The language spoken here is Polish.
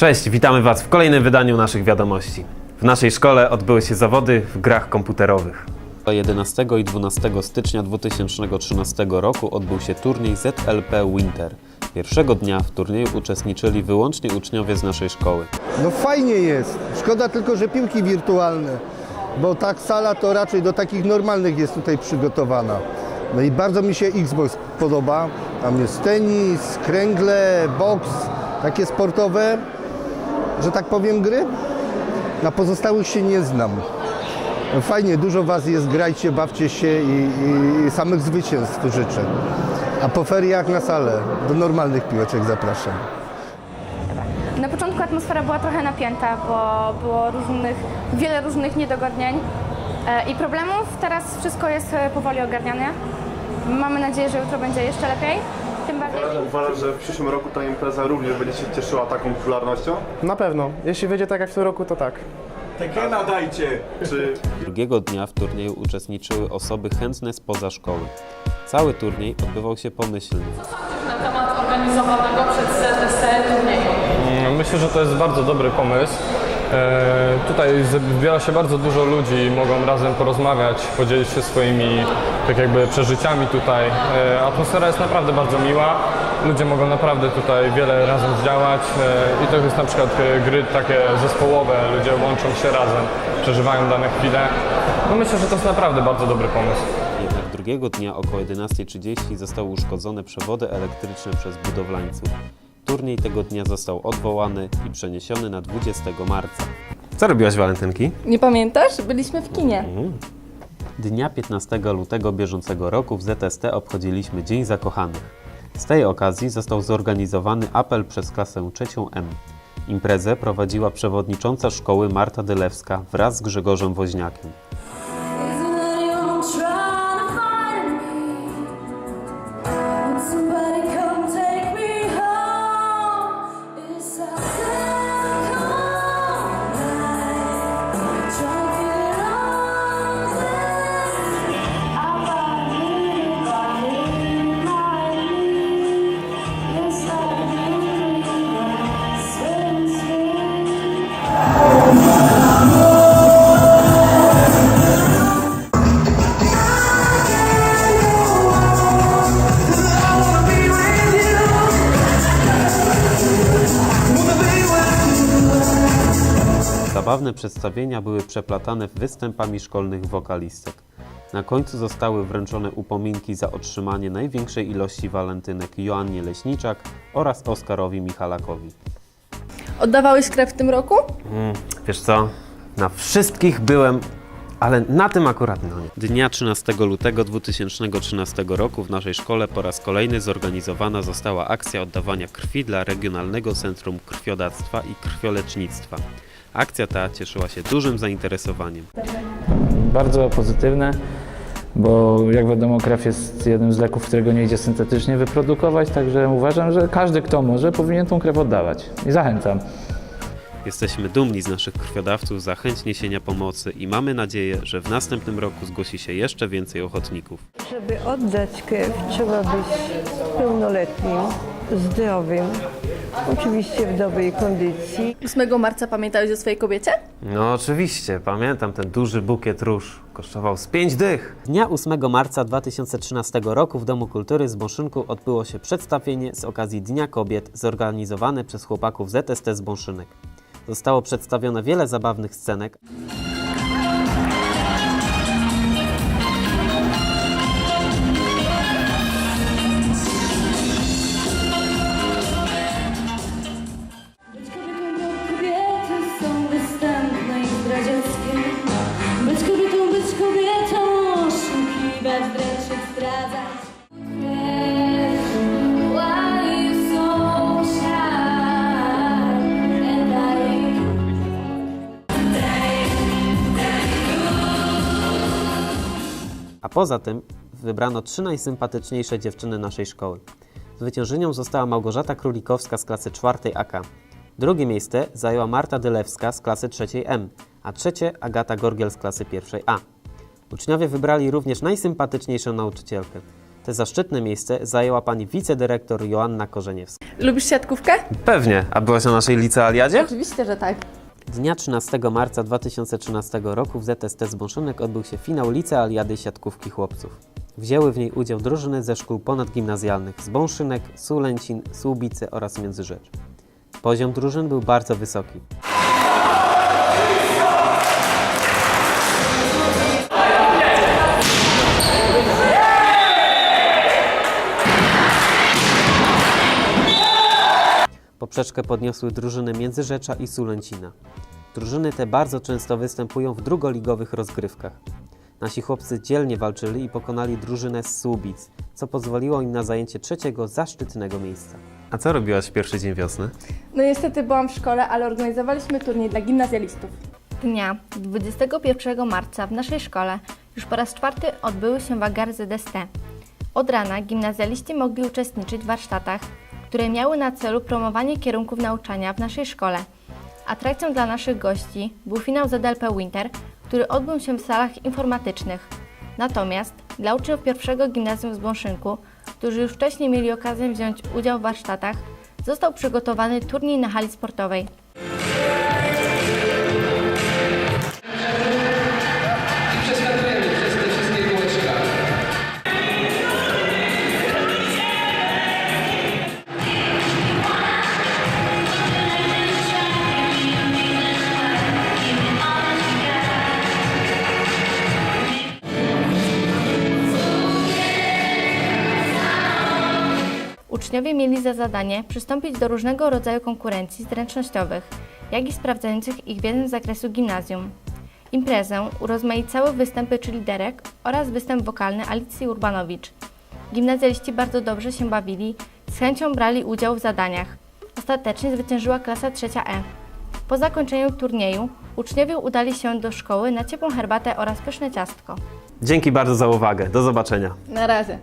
Cześć, witamy Was w kolejnym wydaniu naszych wiadomości. W naszej szkole odbyły się zawody w grach komputerowych. 11 i 12 stycznia 2013 roku odbył się turniej ZLP Winter. Pierwszego dnia w turnieju uczestniczyli wyłącznie uczniowie z naszej szkoły. No fajnie jest. Szkoda tylko, że piłki wirtualne, bo tak sala to raczej do takich normalnych jest tutaj przygotowana. No i bardzo mi się Xbox podoba. Tam jest tenis, kręgle, boks, takie sportowe, że tak powiem gry. Na pozostałych się nie znam. Fajnie, dużo Was jest, grajcie, bawcie się i, i, i samych zwycięstw życzę. A po feriach na salę, do normalnych piłeczek zapraszam. Na początku atmosfera była trochę napięta, bo było różnych, wiele różnych niedogodnień e, i problemów. Teraz wszystko jest e, powoli ogarniane. Mamy nadzieję, że jutro będzie jeszcze lepiej. Tym bardziej. Uważasz, że w przyszłym roku ta impreza również będzie się cieszyła taką popularnością? Na pewno. Jeśli wyjdzie tak jak w tym roku, to tak. Tekena dajcie! Czy Drugiego dnia w turnieju uczestniczyły osoby chętne spoza szkoły. Cały turniej odbywał się pomyślnie. na temat organizowanego przez ZSC turnieju. Mm, Myślę, że to jest bardzo dobry pomysł. E, tutaj zbiera się bardzo dużo ludzi, mogą razem porozmawiać, podzielić się swoimi tak jakby przeżyciami tutaj. E, atmosfera jest naprawdę bardzo miła. Ludzie mogą naprawdę tutaj wiele razem zdziałać e, i to jest na przykład gry takie zespołowe, ludzie łączą się razem, przeżywają dane chwile. No myślę, że to jest naprawdę bardzo dobry pomysł. Jednak drugiego dnia około 11.30 zostały uszkodzone przewody elektryczne przez budowlańców. Turniej tego dnia został odwołany i przeniesiony na 20 marca. Co robiłaś walentynki? Nie pamiętasz? Byliśmy w kinie. Dnia 15 lutego bieżącego roku w ZST obchodziliśmy Dzień Zakochanych. Z tej okazji został zorganizowany apel przez klasę trzecią M. Imprezę prowadziła przewodnicząca szkoły Marta Dylewska wraz z Grzegorzem Woźniakiem. Zabawne przedstawienia były przeplatane występami szkolnych wokalistek. Na końcu zostały wręczone upominki za otrzymanie największej ilości walentynek Joannie Leśniczak oraz Oskarowi Michalakowi. Oddawałeś krew w tym roku? Wiesz co? Na wszystkich byłem, ale na tym akurat no nie. Dnia 13 lutego 2013 roku w naszej szkole po raz kolejny zorganizowana została akcja oddawania krwi dla Regionalnego Centrum Krwiodawstwa i Krwiolecznictwa. Akcja ta cieszyła się dużym zainteresowaniem. bardzo pozytywne, bo jak wiadomo krew jest jednym z leków, którego nie idzie syntetycznie wyprodukować, także uważam, że każdy kto może powinien tą krew oddawać i zachęcam. Jesteśmy dumni z naszych krwiodawców za chęć niesienia pomocy i mamy nadzieję, że w następnym roku zgłosi się jeszcze więcej ochotników. Żeby oddać krew, trzeba być pełnoletnim, zdrowym, oczywiście w dobrej kondycji. 8 marca pamiętałeś o swojej kobiecie? No oczywiście, pamiętam ten duży bukiet róż. Kosztował z pięć dych. Dnia 8 marca 2013 roku w Domu Kultury z Bąszynku odbyło się przedstawienie z okazji Dnia Kobiet zorganizowane przez chłopaków ZST z Bąszynek. Zostało przedstawione wiele zabawnych scenek, a poza tym wybrano trzy najsympatyczniejsze dziewczyny naszej szkoły. Zwyciężynią została Małgorzata Królikowska z klasy 4 AK. Drugie miejsce zajęła Marta Dylewska z klasy 3 M, a trzecie Agata Gorgiel z klasy 1 A. Uczniowie wybrali również najsympatyczniejszą nauczycielkę. Te zaszczytne miejsce zajęła pani wicedyrektor Joanna Korzeniewska. Lubisz siatkówkę? Pewnie, a byłaś na naszej licealiadzie? Oczywiście, że tak. Dnia 13 marca 2013 roku w ZST Zbąszynek odbył się finał licealiady siatkówki chłopców. Wzięły w niej udział drużyny ze szkół ponadgimnazjalnych z Bąszynek, Sulęcin, Słubice oraz Międzyrzecz. Poziom drużyn był bardzo wysoki. Poprzeczkę podniosły drużyny Międzyrzecza i Sulęcina. Drużyny te bardzo często występują w drugoligowych rozgrywkach. Nasi chłopcy dzielnie walczyli i pokonali drużynę z Słubic, co pozwoliło im na zajęcie trzeciego zaszczytnego miejsca. A co robiłaś w pierwszy dzień wiosny? No niestety byłam w szkole, ale organizowaliśmy turniej dla gimnazjalistów. Dnia 21 marca w naszej szkole już po raz czwarty odbyły się wagary ZST. Od rana gimnazjaliści mogli uczestniczyć w warsztatach, które miały na celu promowanie kierunków nauczania w naszej szkole. Atrakcją dla naszych gości był finał ZLP Winter, który odbył się w salach informatycznych. Natomiast dla uczniów pierwszego gimnazjum w Zbąszynku, którzy już wcześniej mieli okazję wziąć udział w warsztatach, został przygotowany turniej na hali sportowej. Uczniowie mieli za zadanie przystąpić do różnego rodzaju konkurencji zręcznościowych, jak i sprawdzających ich wiedzę z zakresu gimnazjum. Imprezę urozmaicały występy czy liderek oraz występ wokalny Alicji Urbanowicz. Gimnazjaliści bardzo dobrze się bawili, z chęcią brali udział w zadaniach. Ostatecznie zwyciężyła klasa trzecia E. Po zakończeniu turnieju uczniowie udali się do szkoły na ciepłą herbatę oraz pyszne ciastko. Dzięki bardzo za uwagę. Do zobaczenia. Na razie.